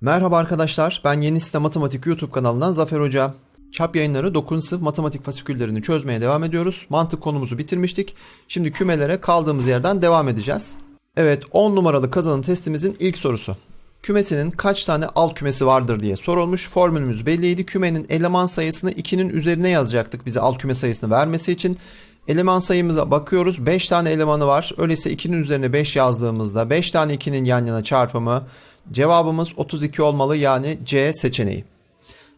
Merhaba arkadaşlar, ben Yeni Site Matematik YouTube kanalından Zafer Hoca. Çap yayınları 9. sınıf matematik fasiküllerini çözmeye devam ediyoruz. Mantık konumuzu bitirmiştik. Şimdi kümelere kaldığımız yerden devam edeceğiz. Evet, 10 numaralı kazanım testimizin ilk sorusu. Kümesinin kaç tane alt kümesi vardır diye sorulmuş. Formülümüz belliydi. Kümenin eleman sayısını 2'nin üzerine yazacaktık bize alt küme sayısını vermesi için. Eleman sayımıza bakıyoruz. 5 tane elemanı var. Öyleyse 2'nin üzerine 5 yazdığımızda 5 tane 2'nin yan yana çarpımı cevabımız 32 olmalı yani C seçeneği.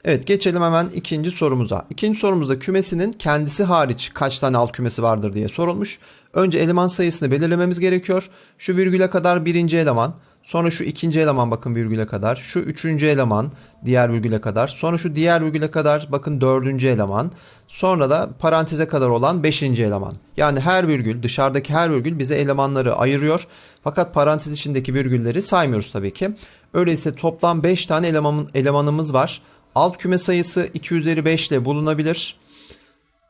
Evet geçelim hemen ikinci sorumuza. İkinci sorumuzda kümesinin kendisi hariç kaç tane alt kümesi vardır diye sorulmuş. Önce eleman sayısını belirlememiz gerekiyor. Şu virgüle kadar birinci eleman. Sonra şu ikinci eleman bakın virgüle kadar. Şu üçüncü eleman diğer virgüle kadar. Sonra şu diğer virgüle kadar bakın dördüncü eleman. Sonra da paranteze kadar olan beşinci eleman. Yani her virgül dışarıdaki her virgül bize elemanları ayırıyor. Fakat parantez içindeki virgülleri saymıyoruz tabii ki. Öyleyse toplam 5 tane eleman, elemanımız var. Alt küme sayısı 2 üzeri 5 ile bulunabilir.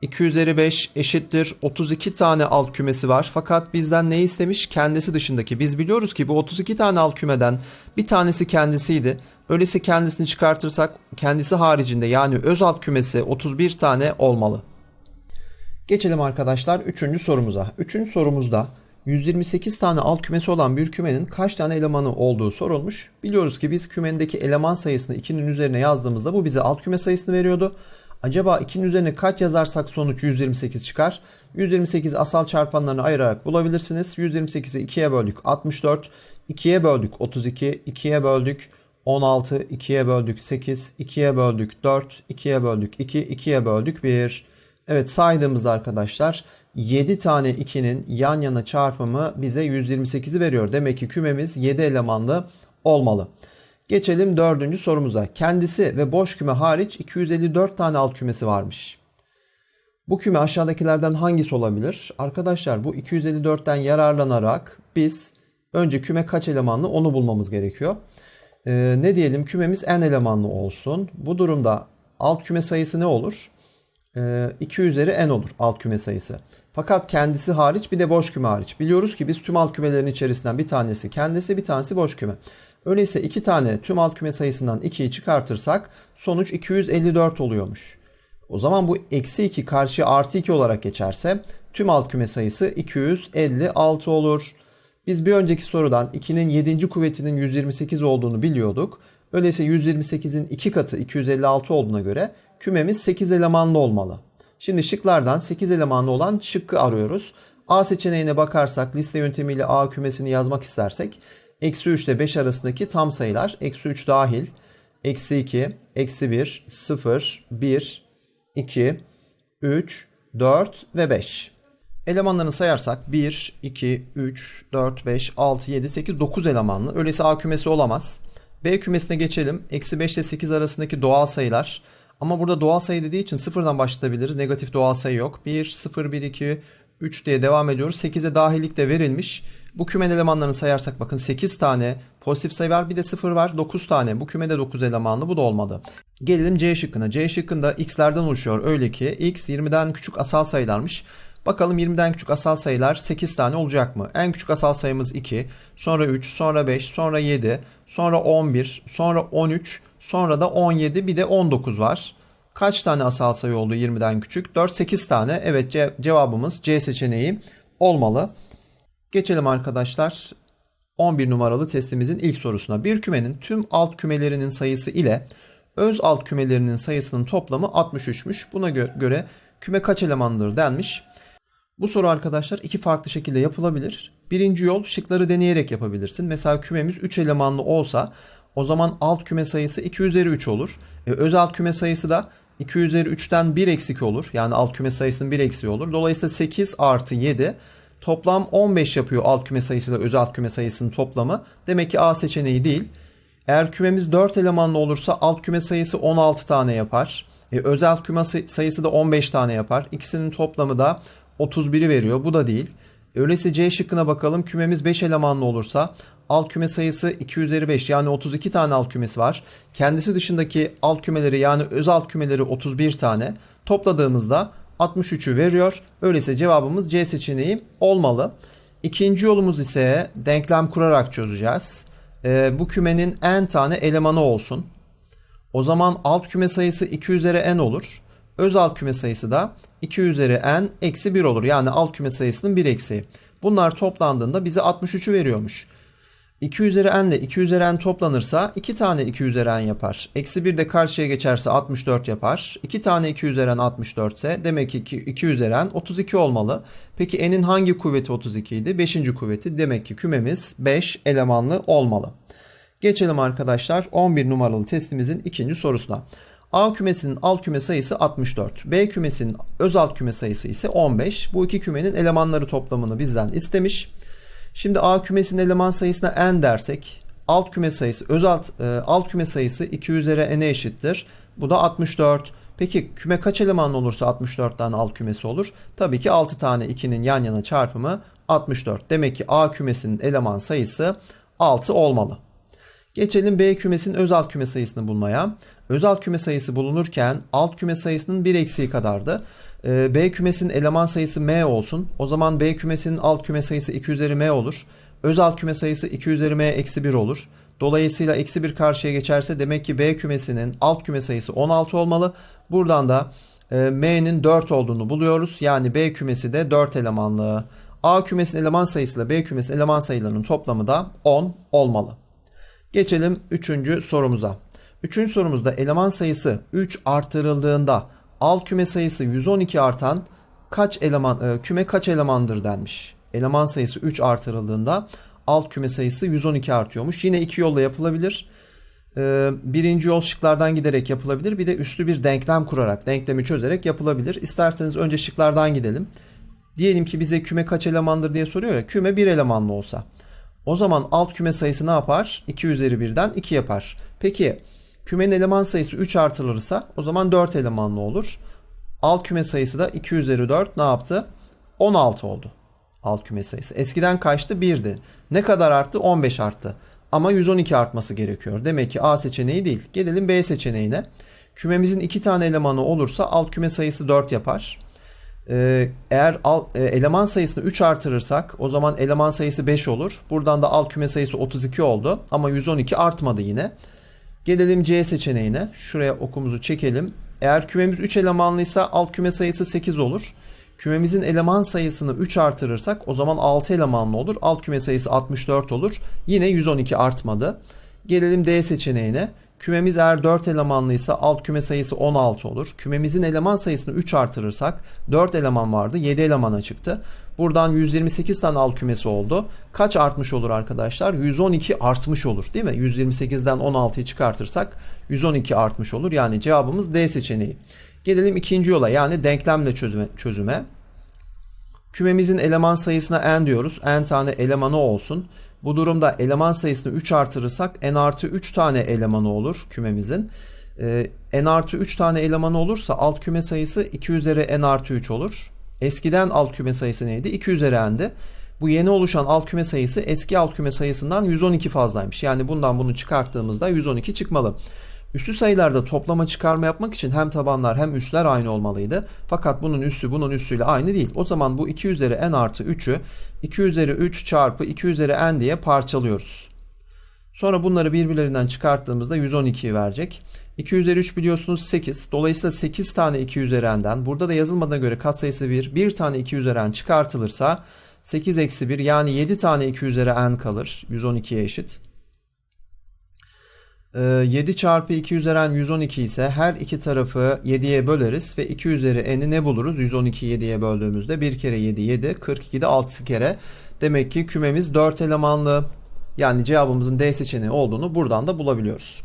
2 üzeri 5 eşittir 32 tane alt kümesi var. Fakat bizden ne istemiş? Kendisi dışındaki. Biz biliyoruz ki bu 32 tane alt kümeden bir tanesi kendisiydi. Öyleyse kendisini çıkartırsak kendisi haricinde yani öz alt kümesi 31 tane olmalı. Geçelim arkadaşlar 3. sorumuza. 3. sorumuzda 128 tane alt kümesi olan bir kümenin kaç tane elemanı olduğu sorulmuş. Biliyoruz ki biz kümenindeki eleman sayısını 2'nin üzerine yazdığımızda bu bize alt küme sayısını veriyordu. Acaba 2'nin üzerine kaç yazarsak sonuç 128 çıkar? 128 asal çarpanlarını ayırarak bulabilirsiniz. 128'i 2'ye böldük 64, 2'ye böldük 32, 2'ye böldük 16, 2'ye böldük 8, 2'ye böldük 4, 2'ye böldük 2, 2'ye böldük 1. Evet saydığımızda arkadaşlar 7 tane 2'nin yan yana çarpımı bize 128'i veriyor. Demek ki kümemiz 7 elemanlı olmalı. Geçelim dördüncü sorumuza. Kendisi ve boş küme hariç 254 tane alt kümesi varmış. Bu küme aşağıdakilerden hangisi olabilir? Arkadaşlar bu 254'ten yararlanarak biz önce küme kaç elemanlı onu bulmamız gerekiyor. Ee, ne diyelim kümemiz n elemanlı olsun. Bu durumda alt küme sayısı ne olur? 2 üzeri n olur alt küme sayısı. Fakat kendisi hariç bir de boş küme hariç. Biliyoruz ki biz tüm alt kümelerin içerisinden bir tanesi kendisi bir tanesi boş küme. Öyleyse iki tane tüm alt küme sayısından 2'yi çıkartırsak sonuç 254 oluyormuş. O zaman bu eksi 2 karşı artı 2 olarak geçerse tüm alt küme sayısı 256 olur. Biz bir önceki sorudan 2'nin 7. kuvvetinin 128 olduğunu biliyorduk. Öyleyse 128'in 2 katı 256 olduğuna göre kümemiz 8 elemanlı olmalı. Şimdi şıklardan 8 elemanlı olan şıkkı arıyoruz. A seçeneğine bakarsak liste yöntemiyle A kümesini yazmak istersek eksi 3 ile 5 arasındaki tam sayılar eksi 3 dahil eksi 2, eksi 1, 0, 1, 2, 3, 4 ve 5. Elemanlarını sayarsak 1, 2, 3, 4, 5, 6, 7, 8, 9 elemanlı. Öyleyse A kümesi olamaz. B kümesine geçelim. Eksi 5 ile 8 arasındaki doğal sayılar. Ama burada doğal sayı dediği için sıfırdan başlatabiliriz. Negatif doğal sayı yok. 1, 0, 1, 2, 3 diye devam ediyoruz. 8'e dahilik de verilmiş. Bu kümen elemanlarını sayarsak bakın 8 tane pozitif sayı var bir de 0 var 9 tane. Bu kümede 9 elemanlı bu da olmadı. Gelelim C şıkkına. C şıkkında x'lerden oluşuyor. Öyle ki x 20'den küçük asal sayılarmış. Bakalım 20'den küçük asal sayılar 8 tane olacak mı? En küçük asal sayımız 2, sonra 3, sonra 5, sonra 7, sonra 11, sonra 13, sonra da 17 bir de 19 var. Kaç tane asal sayı oldu 20'den küçük? 4, 8 tane. Evet ce- cevabımız C seçeneği olmalı. Geçelim arkadaşlar 11 numaralı testimizin ilk sorusuna. Bir kümenin tüm alt kümelerinin sayısı ile öz alt kümelerinin sayısının toplamı 63'müş. Buna gö- göre küme kaç elemandır denmiş. Bu soru arkadaşlar iki farklı şekilde yapılabilir. Birinci yol şıkları deneyerek yapabilirsin. Mesela kümemiz 3 elemanlı olsa o zaman alt küme sayısı 2 üzeri 3 olur. E, öz alt küme sayısı da 2 üzeri 3'ten 1 eksik olur. Yani alt küme sayısının 1 eksiği olur. Dolayısıyla 8 artı 7 toplam 15 yapıyor alt küme sayısıyla öz alt küme sayısının toplamı. Demek ki A seçeneği değil. Eğer kümemiz 4 elemanlı olursa alt küme sayısı 16 tane yapar. E, öz alt küme sayısı da 15 tane yapar. İkisinin toplamı da 31'i veriyor. Bu da değil. Öyleyse C şıkkına bakalım. Kümemiz 5 elemanlı olursa alt küme sayısı 2 üzeri 5 yani 32 tane alt kümesi var. Kendisi dışındaki alt kümeleri yani öz alt kümeleri 31 tane. Topladığımızda 63'ü veriyor. Öyleyse cevabımız C seçeneği olmalı. İkinci yolumuz ise denklem kurarak çözeceğiz. Ee, bu kümenin n tane elemanı olsun. O zaman alt küme sayısı 2 üzeri n olur. Öz alt küme sayısı da 2 üzeri n eksi 1 olur. Yani alt küme sayısının 1 eksiği. Bunlar toplandığında bize 63'ü veriyormuş. 2 üzeri n ile 2 üzeri n toplanırsa 2 tane 2 üzeri n yapar. Eksi 1 de karşıya geçerse 64 yapar. 2 tane 2 üzeri n 64 ise demek ki 2, 2 üzeri n 32 olmalı. Peki n'in hangi kuvveti 32 idi? 5. kuvveti. Demek ki kümemiz 5 elemanlı olmalı. Geçelim arkadaşlar 11 numaralı testimizin ikinci sorusuna. A kümesinin alt küme sayısı 64. B kümesinin öz alt küme sayısı ise 15. Bu iki kümenin elemanları toplamını bizden istemiş. Şimdi A kümesinin eleman sayısına n dersek alt küme sayısı öz alt, e, alt küme sayısı 2 üzeri n'e eşittir. Bu da 64. Peki küme kaç elemanlı olursa 64 tane alt kümesi olur? Tabii ki 6 tane 2'nin yan yana çarpımı 64. Demek ki A kümesinin eleman sayısı 6 olmalı. Geçelim B kümesinin öz alt küme sayısını bulmaya. Öz alt küme sayısı bulunurken alt küme sayısının bir eksiği kadardı. Ee, B kümesinin eleman sayısı M olsun. O zaman B kümesinin alt küme sayısı 2 üzeri M olur. Öz alt küme sayısı 2 üzeri M eksi 1 olur. Dolayısıyla eksi 1 karşıya geçerse demek ki B kümesinin alt küme sayısı 16 olmalı. Buradan da e, M'nin 4 olduğunu buluyoruz. Yani B kümesi de 4 elemanlı. A kümesinin eleman sayısıyla B kümesinin eleman sayılarının toplamı da 10 olmalı. Geçelim 3. sorumuza. 3. sorumuzda eleman sayısı 3 artırıldığında alt küme sayısı 112 artan kaç eleman e, küme kaç elemandır denmiş. Eleman sayısı 3 artırıldığında alt küme sayısı 112 artıyormuş. Yine iki yolla yapılabilir. E, birinci yol şıklardan giderek yapılabilir. Bir de üslü bir denklem kurarak, denklemi çözerek yapılabilir. İsterseniz önce şıklardan gidelim. Diyelim ki bize küme kaç elemandır diye soruyor ya. Küme bir elemanlı olsa. O zaman alt küme sayısı ne yapar? 2 üzeri 1'den 2 yapar. Peki kümenin eleman sayısı 3 artırılırsa o zaman 4 elemanlı olur. Alt küme sayısı da 2 üzeri 4 ne yaptı? 16 oldu. Alt küme sayısı. Eskiden kaçtı? 1'di. Ne kadar arttı? 15 arttı. Ama 112 artması gerekiyor. Demek ki A seçeneği değil. Gelelim B seçeneğine. Kümemizin 2 tane elemanı olursa alt küme sayısı 4 yapar. Ee, eğer e, eleman sayısını 3 artırırsak o zaman eleman sayısı 5 olur. Buradan da alt küme sayısı 32 oldu ama 112 artmadı yine. Gelelim C seçeneğine. Şuraya okumuzu çekelim. Eğer kümemiz 3 elemanlıysa alt küme sayısı 8 olur. Kümemizin eleman sayısını 3 artırırsak o zaman 6 elemanlı olur. Alt küme sayısı 64 olur. Yine 112 artmadı. Gelelim D seçeneğine. Kümemiz eğer 4 elemanlıysa alt küme sayısı 16 olur. Kümemizin eleman sayısını 3 artırırsak 4 eleman vardı 7 elemana çıktı. Buradan 128 tane alt kümesi oldu. Kaç artmış olur arkadaşlar? 112 artmış olur değil mi? 128'den 16'yı çıkartırsak 112 artmış olur. Yani cevabımız D seçeneği. Gelelim ikinci yola yani denklemle çözüme. çözüme. Kümemizin eleman sayısına n diyoruz. n tane elemanı olsun. Bu durumda eleman sayısını 3 artırırsak n artı 3 tane elemanı olur kümemizin. Ee, n artı 3 tane elemanı olursa alt küme sayısı 2 üzeri n artı 3 olur. Eskiden alt küme sayısı neydi? 2 üzeri n'di. Bu yeni oluşan alt küme sayısı eski alt küme sayısından 112 fazlaymış. Yani bundan bunu çıkarttığımızda 112 çıkmalı. Üslü sayılarda toplama çıkarma yapmak için hem tabanlar hem üsler aynı olmalıydı. Fakat bunun üssü bunun üssüyle aynı değil. O zaman bu 2 üzeri n artı 3'ü 2 üzeri 3 çarpı 2 üzeri n diye parçalıyoruz. Sonra bunları birbirlerinden çıkarttığımızda 112'yi verecek. 2 üzeri 3 biliyorsunuz 8. Dolayısıyla 8 tane 2 üzeri n'den burada da yazılmadığına göre katsayısı 1. 1 tane 2 üzeri n çıkartılırsa 8 eksi 1 yani 7 tane 2 üzeri n kalır. 112'ye eşit. 7 ee, çarpı 2 üzeri n 112 ise her iki tarafı 7'ye böleriz ve 2 üzeri n'i ne buluruz? 112 7'ye böldüğümüzde 1 kere 7 7 42 de 6 kere. Demek ki kümemiz 4 elemanlı. Yani cevabımızın D seçeneği olduğunu buradan da bulabiliyoruz.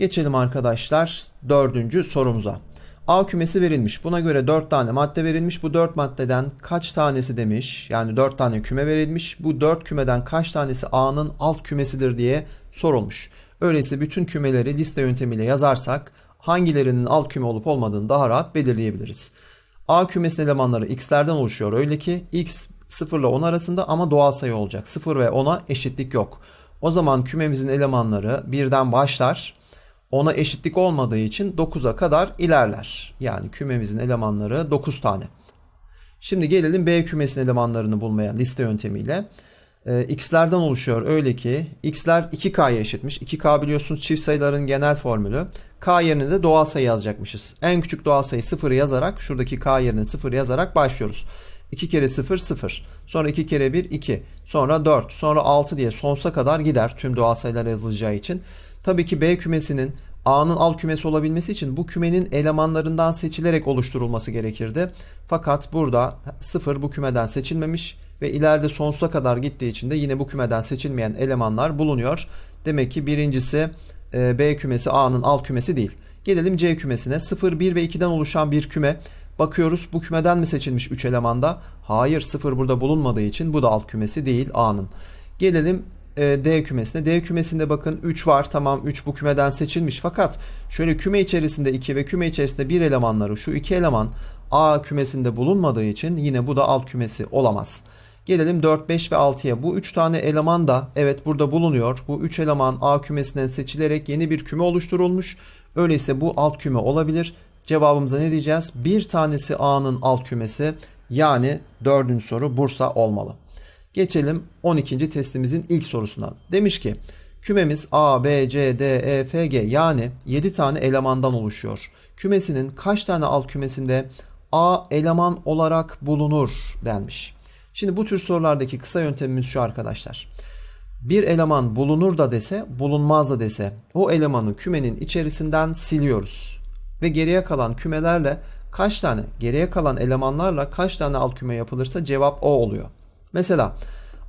Geçelim arkadaşlar dördüncü sorumuza. A kümesi verilmiş. Buna göre 4 tane madde verilmiş. Bu 4 maddeden kaç tanesi demiş. Yani 4 tane küme verilmiş. Bu 4 kümeden kaç tanesi A'nın alt kümesidir diye sorulmuş. Öyleyse bütün kümeleri liste yöntemiyle yazarsak hangilerinin alt küme olup olmadığını daha rahat belirleyebiliriz. A kümesinin elemanları x'lerden oluşuyor. Öyle ki x 0 ile 10 arasında ama doğal sayı olacak. 0 ve 10'a eşitlik yok. O zaman kümemizin elemanları birden başlar. Ona eşitlik olmadığı için 9'a kadar ilerler. Yani kümemizin elemanları 9 tane. Şimdi gelelim B kümesinin elemanlarını bulmaya liste yöntemiyle. Ee, x'lerden oluşuyor öyle ki x'ler 2k'ya eşitmiş. 2k biliyorsunuz çift sayıların genel formülü. k yerine de doğal sayı yazacakmışız. En küçük doğal sayı 0'ı yazarak şuradaki k yerine 0 yazarak başlıyoruz. 2 kere 0 0. Sonra 2 kere 1 2. Sonra 4. Sonra 6 diye sonsuza kadar gider tüm doğal sayılar yazılacağı için. Tabii ki B kümesinin A'nın alt kümesi olabilmesi için bu kümenin elemanlarından seçilerek oluşturulması gerekirdi. Fakat burada 0 bu kümeden seçilmemiş ve ileride sonsuza kadar gittiği için de yine bu kümeden seçilmeyen elemanlar bulunuyor. Demek ki birincisi e, B kümesi A'nın alt kümesi değil. Gelelim C kümesine. 0, 1 ve 2'den oluşan bir küme. Bakıyoruz bu kümeden mi seçilmiş 3 elemanda? Hayır 0 burada bulunmadığı için bu da alt kümesi değil A'nın. Gelelim e, D kümesine. D kümesinde bakın 3 var. Tamam 3 bu kümeden seçilmiş. Fakat şöyle küme içerisinde 2 ve küme içerisinde 1 elemanları şu iki eleman A kümesinde bulunmadığı için yine bu da alt kümesi olamaz. Gelelim 4, 5 ve 6'ya. Bu 3 tane eleman da evet burada bulunuyor. Bu 3 eleman A kümesinden seçilerek yeni bir küme oluşturulmuş. Öyleyse bu alt küme olabilir. Cevabımıza ne diyeceğiz? Bir tanesi A'nın alt kümesi yani dördüncü soru Bursa olmalı. Geçelim 12. testimizin ilk sorusuna. Demiş ki kümemiz A, B, C, D, E, F, G yani 7 tane elemandan oluşuyor. Kümesinin kaç tane alt kümesinde A eleman olarak bulunur denmiş. Şimdi bu tür sorulardaki kısa yöntemimiz şu arkadaşlar. Bir eleman bulunur da dese, bulunmaz da dese o elemanı kümenin içerisinden siliyoruz. Ve geriye kalan kümelerle kaç tane, geriye kalan elemanlarla kaç tane alt küme yapılırsa cevap o oluyor. Mesela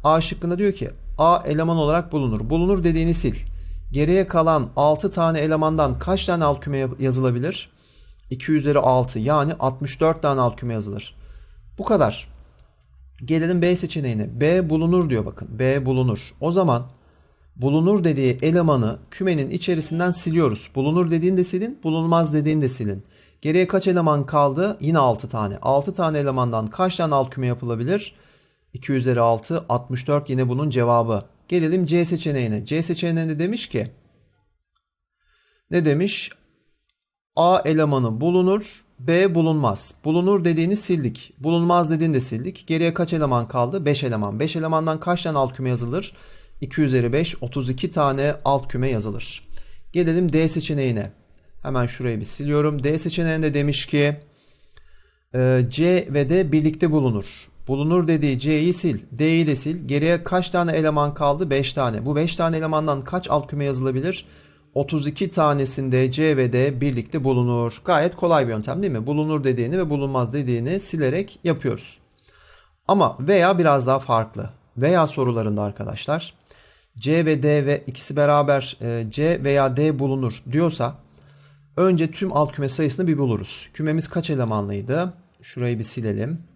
A şıkkında diyor ki A eleman olarak bulunur. Bulunur dediğini sil. Geriye kalan 6 tane elemandan kaç tane alt küme yazılabilir? 2 üzeri 6 yani 64 tane alt küme yazılır. Bu kadar. Gelelim B seçeneğine. B bulunur diyor bakın. B bulunur. O zaman bulunur dediği elemanı kümenin içerisinden siliyoruz. Bulunur dediğini de silin, bulunmaz dediğini de silin. Geriye kaç eleman kaldı? Yine 6 tane. 6 tane elemandan kaç tane alt küme yapılabilir? 2 üzeri 6, 64 yine bunun cevabı. Gelelim C seçeneğine. C seçeneğinde demiş ki ne demiş? A elemanı bulunur, B bulunmaz. Bulunur dediğini sildik. Bulunmaz dediğini de sildik. Geriye kaç eleman kaldı? 5 eleman. 5 elemandan kaç tane alt küme yazılır? 2 üzeri 5, 32 tane alt küme yazılır. Gelelim D seçeneğine. Hemen şurayı bir siliyorum. D seçeneğinde demiş ki e, C ve D birlikte bulunur. Bulunur dediği C'yi sil, D'yi de sil. Geriye kaç tane eleman kaldı? 5 tane. Bu 5 tane elemandan kaç alt küme yazılabilir? 32 tanesinde C ve D birlikte bulunur. Gayet kolay bir yöntem değil mi? Bulunur dediğini ve bulunmaz dediğini silerek yapıyoruz. Ama veya biraz daha farklı. Veya sorularında arkadaşlar C ve D ve ikisi beraber e, C veya D bulunur diyorsa önce tüm alt küme sayısını bir buluruz. Kümemiz kaç elemanlıydı? Şurayı bir silelim.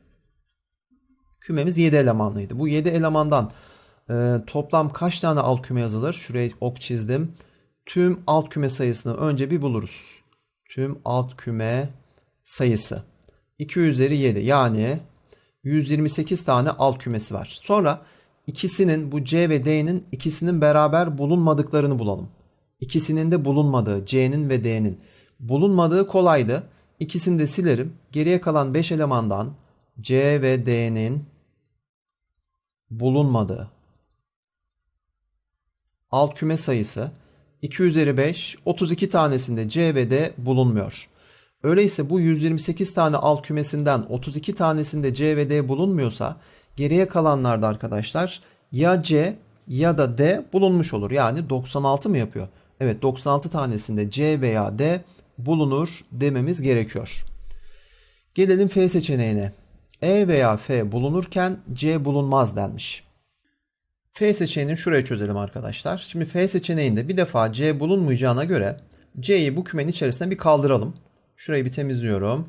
Kümemiz 7 elemanlıydı. Bu 7 elemandan e, toplam kaç tane alt küme yazılır? Şuraya ok çizdim. Tüm alt küme sayısını önce bir buluruz. Tüm alt küme sayısı. 2 üzeri 7 yani 128 tane alt kümesi var. Sonra ikisinin bu C ve D'nin ikisinin beraber bulunmadıklarını bulalım. İkisinin de bulunmadığı C'nin ve D'nin. Bulunmadığı kolaydı. İkisini de silerim. Geriye kalan 5 elemandan C ve D'nin bulunmadığı alt küme sayısı 2 üzeri 5, 32 tanesinde C ve D bulunmuyor. Öyleyse bu 128 tane alt kümesinden 32 tanesinde C ve D bulunmuyorsa geriye kalanlarda arkadaşlar ya C ya da D bulunmuş olur. Yani 96 mı yapıyor? Evet 96 tanesinde C veya D bulunur dememiz gerekiyor. Gelelim F seçeneğine. E veya F bulunurken C bulunmaz denmiş. F seçeneğini şuraya çözelim arkadaşlar. Şimdi F seçeneğinde bir defa C bulunmayacağına göre C'yi bu kümenin içerisine bir kaldıralım. Şurayı bir temizliyorum.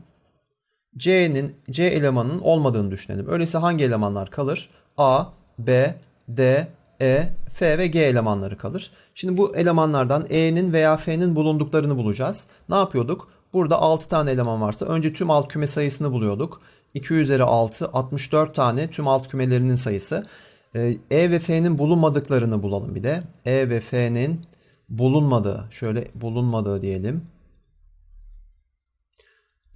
C'nin C elemanının olmadığını düşünelim. Öyleyse hangi elemanlar kalır? A, B, D, E, F ve G elemanları kalır. Şimdi bu elemanlardan E'nin veya F'nin bulunduklarını bulacağız. Ne yapıyorduk? Burada 6 tane eleman varsa önce tüm alt küme sayısını buluyorduk. 2 üzeri 6, 64 tane tüm alt kümelerinin sayısı. E ve F'nin bulunmadıklarını bulalım bir de. E ve F'nin bulunmadığı, şöyle bulunmadığı diyelim.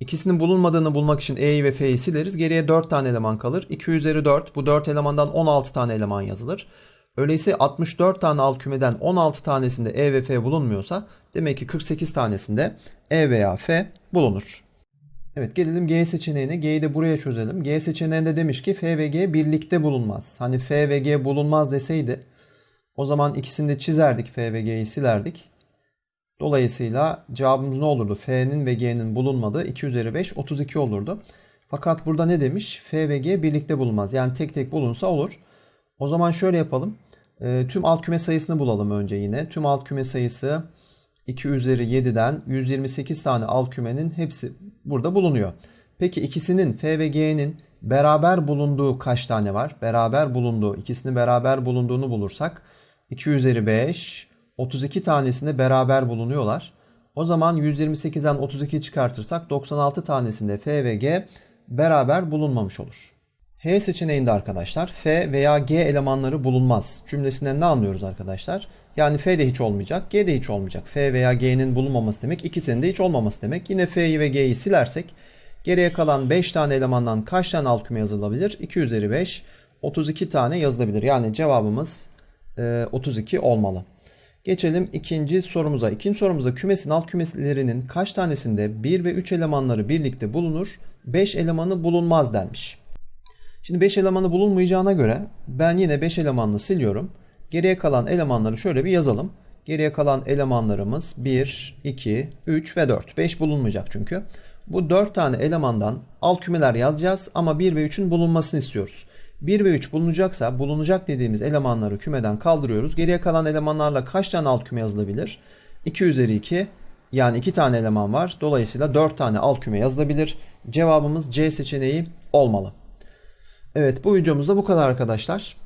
İkisinin bulunmadığını bulmak için E'yi ve F'yi sileriz. Geriye 4 tane eleman kalır. 2 üzeri 4. Bu 4 elemandan 16 tane eleman yazılır. Öyleyse 64 tane alt kümeden 16 tanesinde E ve F bulunmuyorsa demek ki 48 tanesinde E veya F bulunur. Evet gelelim G seçeneğine. G'yi de buraya çözelim. G seçeneğinde demiş ki F ve G birlikte bulunmaz. Hani F ve G bulunmaz deseydi o zaman ikisini de çizerdik F ve G'yi silerdik. Dolayısıyla cevabımız ne olurdu? F'nin ve G'nin bulunmadığı 2 üzeri 5 32 olurdu. Fakat burada ne demiş? F ve G birlikte bulunmaz. Yani tek tek bulunsa olur. O zaman şöyle yapalım. E, tüm alt küme sayısını bulalım önce yine. Tüm alt küme sayısı 2 üzeri 7'den 128 tane kümenin hepsi burada bulunuyor. Peki ikisinin F ve G'nin beraber bulunduğu kaç tane var? Beraber bulunduğu, ikisinin beraber bulunduğunu bulursak 2 üzeri 5, 32 tanesinde beraber bulunuyorlar. O zaman 128'den 32 çıkartırsak 96 tanesinde F ve G beraber bulunmamış olur. H seçeneğinde arkadaşlar F veya G elemanları bulunmaz. Cümlesinden ne anlıyoruz arkadaşlar? Yani F de hiç olmayacak, G de hiç olmayacak. F veya G'nin bulunmaması demek, ikisinin de hiç olmaması demek. Yine F'yi ve G'yi silersek geriye kalan 5 tane elemandan kaç tane alt küme yazılabilir? 2 üzeri 5, 32 tane yazılabilir. Yani cevabımız e, 32 olmalı. Geçelim ikinci sorumuza. İkinci sorumuza kümesin alt kümelerinin kaç tanesinde 1 ve 3 elemanları birlikte bulunur, 5 elemanı bulunmaz denmiş. Şimdi 5 elemanı bulunmayacağına göre ben yine 5 elemanını siliyorum. Geriye kalan elemanları şöyle bir yazalım. Geriye kalan elemanlarımız 1, 2, 3 ve 4. 5 bulunmayacak çünkü. Bu 4 tane elemandan alt kümeler yazacağız ama 1 ve 3'ün bulunmasını istiyoruz. 1 ve 3 bulunacaksa bulunacak dediğimiz elemanları kümeden kaldırıyoruz. Geriye kalan elemanlarla kaç tane alt küme yazılabilir? 2 üzeri 2 yani 2 tane eleman var. Dolayısıyla 4 tane alt küme yazılabilir. Cevabımız C seçeneği olmalı. Evet bu videomuzda bu kadar arkadaşlar.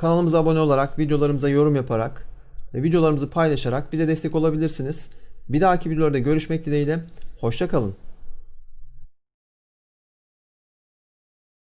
Kanalımıza abone olarak, videolarımıza yorum yaparak ve videolarımızı paylaşarak bize destek olabilirsiniz. Bir dahaki videolarda görüşmek dileğiyle. Hoşçakalın.